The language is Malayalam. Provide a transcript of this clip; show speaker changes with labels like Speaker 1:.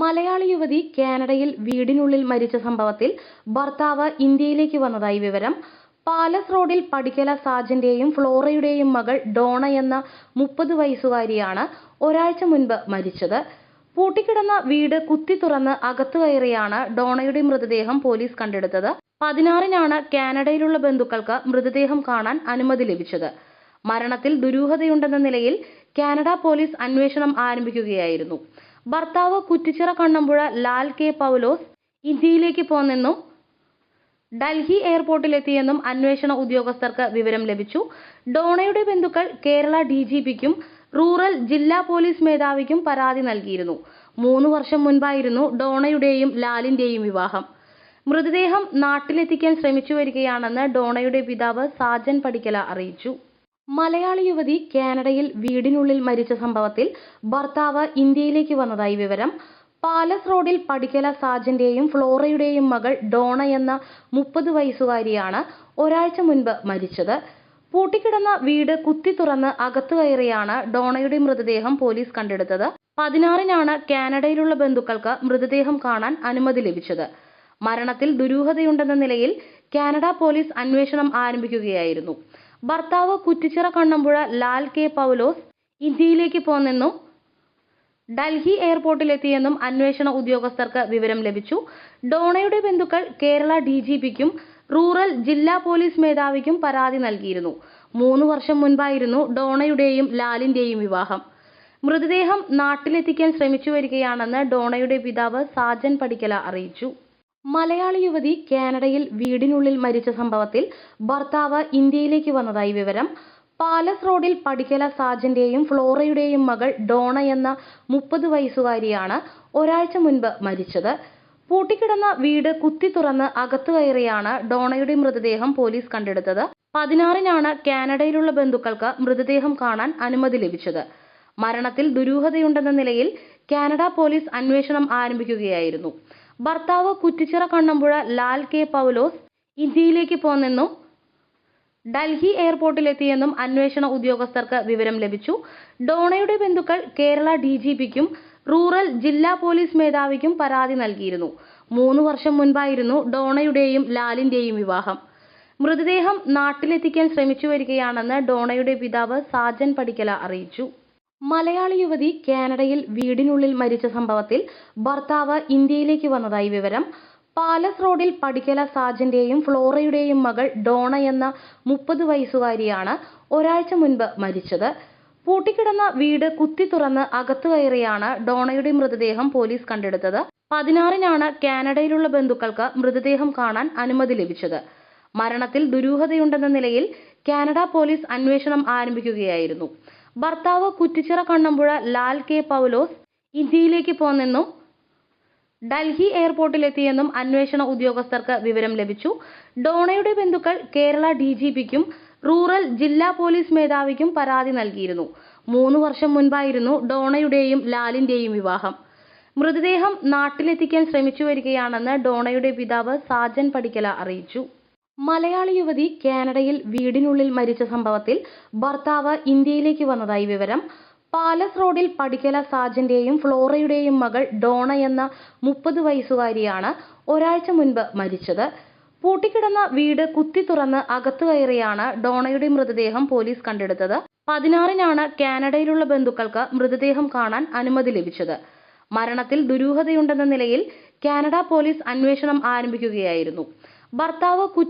Speaker 1: മലയാളി യുവതി കാനഡയിൽ വീടിനുള്ളിൽ മരിച്ച സംഭവത്തിൽ ഭർത്താവ് ഇന്ത്യയിലേക്ക് വന്നതായി വിവരം. പാലസ് റോഡിൽ പടിക്കല സാജന്റെയും ഫ്ലോറയുടെയും മകൾ ഡോണ എന്ന മുപ്പത് വയസ്സുകാരിയാണ് ഒരാഴ്ച മുൻപ് മരിച്ചത്. പൂട്ടിക്കിടന്ന വീട് കുത്തി തുറന്ന് അകത്തു കയറിയാണ് ഡോണയുടെ മൃതദേഹം പോലീസ് കണ്ടെടുത്തത്. പതിനാറിനാണ് കാനഡയിലുള്ള ബന്ധുക്കൾക്ക് മൃതദേഹം കാണാൻ അനുമതി ലഭിച്ചത്. മരണത്തിൽ ദുരൂഹതയുണ്ടെന്ന നിലയിൽ കാനഡ പോലീസ് അന്വേഷണം ആരംഭിക്കുകയായിരുന്നു. ഭർത്താവ് കുറ്റിച്ചിറ കണ്ണമ്പുഴ ലാൽ കെ പൗലോസ് ഇന്ത്യയിലേക്ക് പോന്നെന്നും ഡൽഹി എയർപോർട്ടിലെത്തിയെന്നും അന്വേഷണ ഉദ്യോഗസ്ഥർക്ക് വിവരം ലഭിച്ചു. ഡോണയുടെ ബന്ധുക്കൾ കേരള ഡി ജി പിക്കും റൂറൽ ജില്ലാ പോലീസ് മേധാവിക്കും പരാതി നൽകിയിരുന്നു. മൂന്ന് വർഷം മുൻപായിരുന്നു ഡോണയുടെയും ലാലിന്റെയും വിവാഹം. മൃതദേഹം നാട്ടിലെത്തിക്കാൻ ശ്രമിച്ചു വരികയാണെന്ന് ഡോണയുടെ പിതാവ് സാജൻ പടിക്കല അറിയിച്ചു. മലയാളി യുവതി കാനഡയിൽ വീടിനുള്ളിൽ മരിച്ച സംഭവത്തിൽ ഭർത്താവ് ഇന്ത്യയിലേക്ക് വന്നതായി വിവരം. പാലസ് റോഡിൽ പടിക്കല സാജന്റെയും ഫ്ലോറയുടെയും മകൾ ഡോണ എന്ന മുപ്പത് വയസ്സുകാരിയാണ് ഒരാഴ്ച മുൻപ് മരിച്ചത്. പൂട്ടിക്കിടന്ന വീട് കുത്തി തുറന്ന് അകത്തു കയറിയാണ് ഡോണയുടെ മൃതദേഹം പോലീസ് കണ്ടെടുത്തത്. പതിനാറിനാണ് കാനഡയിലുള്ള ബന്ധുക്കൾക്ക് മൃതദേഹം കാണാൻ അനുമതി ലഭിച്ചത്. മരണത്തിൽ ദുരൂഹതയുണ്ടെന്ന നിലയിൽ കാനഡ പോലീസ് അന്വേഷണം ആരംഭിക്കുകയായിരുന്നു. ഭർത്താവ് കുറ്റിച്ചിറ കണ്ണമ്പുഴ ലാൽ കെ പൗലോസ് ഇന്ത്യയിലേക്ക് പോന്നെന്നും ഡൽഹി എയർപോർട്ടിലെത്തിയെന്നും അന്വേഷണ ഉദ്യോഗസ്ഥർക്ക് വിവരം ലഭിച്ചു. ഡോണയുടെ ബന്ധുക്കൾ കേരള ഡി ജി പിക്കും റൂറൽ ജില്ലാ പോലീസ് മേധാവിക്കും പരാതി നൽകിയിരുന്നു. മൂന്ന് വർഷം മുൻപായിരുന്നു ഡോണയുടെയും ലാലിന്റെയും വിവാഹം. മൃതദേഹം നാട്ടിലെത്തിക്കാൻ ശ്രമിച്ചു വരികയാണെന്ന് ഡോണയുടെ പിതാവ് സാജൻ പടിക്കല അറിയിച്ചു. മലയാളി യുവതി കാനഡയിൽ വീടിനുള്ളിൽ മരിച്ച സംഭവത്തിൽ ഭർത്താവ് ഇന്ത്യയിലേക്ക് വന്നതായി വിവരം. പാലസ് റോഡിൽ പടിക്കല സാജന്റെയും ഫ്ലോറയുടെയും മകൾ ഡോണ എന്ന മുപ്പത് വയസ്സുകാരിയാണ് ഒരാഴ്ച മുൻപ് മരിച്ചത്. പൂട്ടിക്കിടന്ന വീട് കുത്തി തുറന്ന് അകത്തു കയറിയാണ് ഡോണയുടെ മൃതദേഹം പോലീസ് കണ്ടെടുത്തത്. പതിനാറിനാണ് കാനഡയിലുള്ള ബന്ധുക്കൾക്ക് മൃതദേഹം കാണാൻ അനുമതി ലഭിച്ചത്. മരണത്തിൽ ദുരൂഹതയുണ്ടെന്ന നിലയിൽ കാനഡ പോലീസ് അന്വേഷണം ആരംഭിക്കുകയായിരുന്നു. ഭർത്താവ് കുറ്റിച്ചിറ കണ്ണമ്പുഴ ലാൽ കെ പൗലോസ് ഇന്ത്യയിലേക്ക് പോന്നെന്നും ഡൽഹി എയർപോർട്ടിലെത്തിയെന്നും അന്വേഷണ ഉദ്യോഗസ്ഥർക്ക് വിവരം ലഭിച്ചു. ഡോണയുടെ ബന്ധുക്കൾ കേരള ഡി ജി പിക്കും റൂറൽ ജില്ലാ പോലീസ് മേധാവിക്കും പരാതി നൽകിയിരുന്നു. മൂന്ന് വർഷം മുൻപായിരുന്നു ഡോണയുടെയും ലാലിന്റെയും വിവാഹം. മൃതദേഹം നാട്ടിലെത്തിക്കാൻ ശ്രമിച്ചു വരികയാണെന്ന് ഡോണയുടെ പിതാവ് സാജൻ പടിക്കല അറിയിച്ചു. മലയാളി യുവതി കാനഡയിൽ വീടിനുള്ളിൽ മരിച്ച സംഭവത്തിൽ ഭർത്താവ് ഇന്ത്യയിലേക്ക് വന്നതായി വിവരം. പാലസ് റോഡിൽ പടിക്കല സാജന്റെയും ഫ്ലോറയുടെയും മകൾ ഡോണ എന്ന മുപ്പത് വയസ്സുകാരിയാണ് ഒരാഴ്ച മുൻപ് മരിച്ചത്. പൂട്ടിക്കിടന്ന വീട് കുത്തി തുറന്ന് അകത്തു കയറിയാണ് ഡോണയുടെ മൃതദേഹം പോലീസ് കണ്ടെടുത്തത്. പതിനാറിനാണ് കാനഡയിലുള്ള ബന്ധുക്കൾക്ക് മൃതദേഹം കാണാൻ അനുമതി ലഭിച്ചത്. മരണത്തിൽ ദുരൂഹതയുണ്ടെന്ന നിലയിൽ കാനഡ പോലീസ് അന്വേഷണം ആരംഭിക്കുകയായിരുന്നു. ഭർത്താവ് കുറ്റിച്ചിറ കണ്ണമ്പുഴ ലാൽ കെ പൗലോസ് ഇന്ത്യയിലേക്ക് പോന്നെന്നും ഡൽഹി എയർപോർട്ടിലെത്തിയെന്നും അന്വേഷണ ഉദ്യോഗസ്ഥർക്ക് വിവരം ലഭിച്ചു. ഡോണയുടെ ബന്ധുക്കൾ കേരള ഡി ജി പിക്കും റൂറൽ ജില്ലാ പോലീസ് മേധാവിക്കും പരാതി നൽകിയിരുന്നു. മൂന്ന് വർഷം മുൻപായിരുന്നു ഡോണയുടെയും ലാലിന്റെയും വിവാഹം. മൃതദേഹം നാട്ടിലെത്തിക്കാൻ ശ്രമിച്ചു വരികയാണെന്ന് ഡോണയുടെ പിതാവ് സാജൻ പടിക്കല അറിയിച്ചു. മലയാളി യുവതി കാനഡയിൽ വീടിനുള്ളിൽ മരിച്ച സംഭവത്തിൽ ഭർത്താവ് ഇന്ത്യയിലേക്ക് വന്നതായി വിവരം. പാലസ് റോഡിൽ പടിക്കല സാജന്റെയും ഫ്ലോറയുടെയും മകൾ ഡോണ എന്ന മുപ്പത് വയസ്സുകാരിയാണ് ഒരാഴ്ച മുൻപ് മരിച്ചത്. പൂട്ടിക്കിടന്ന വീട് കുത്തി തുറന്ന് അകത്തു കയറിയാണ് ഡോണയുടെ മൃതദേഹം പോലീസ് കണ്ടെടുത്തത്. പതിനാറിനാണ് കാനഡയിലുള്ള ബന്ധുക്കൾക്ക് മൃതദേഹം കാണാൻ അനുമതി ലഭിച്ചത്. മരണത്തിൽ ദുരൂഹതയുണ്ടെന്ന നിലയിൽ കാനഡ പോലീസ് അന്വേഷണം ആരംഭിക്കുകയായിരുന്നു. ഭർത്താവ്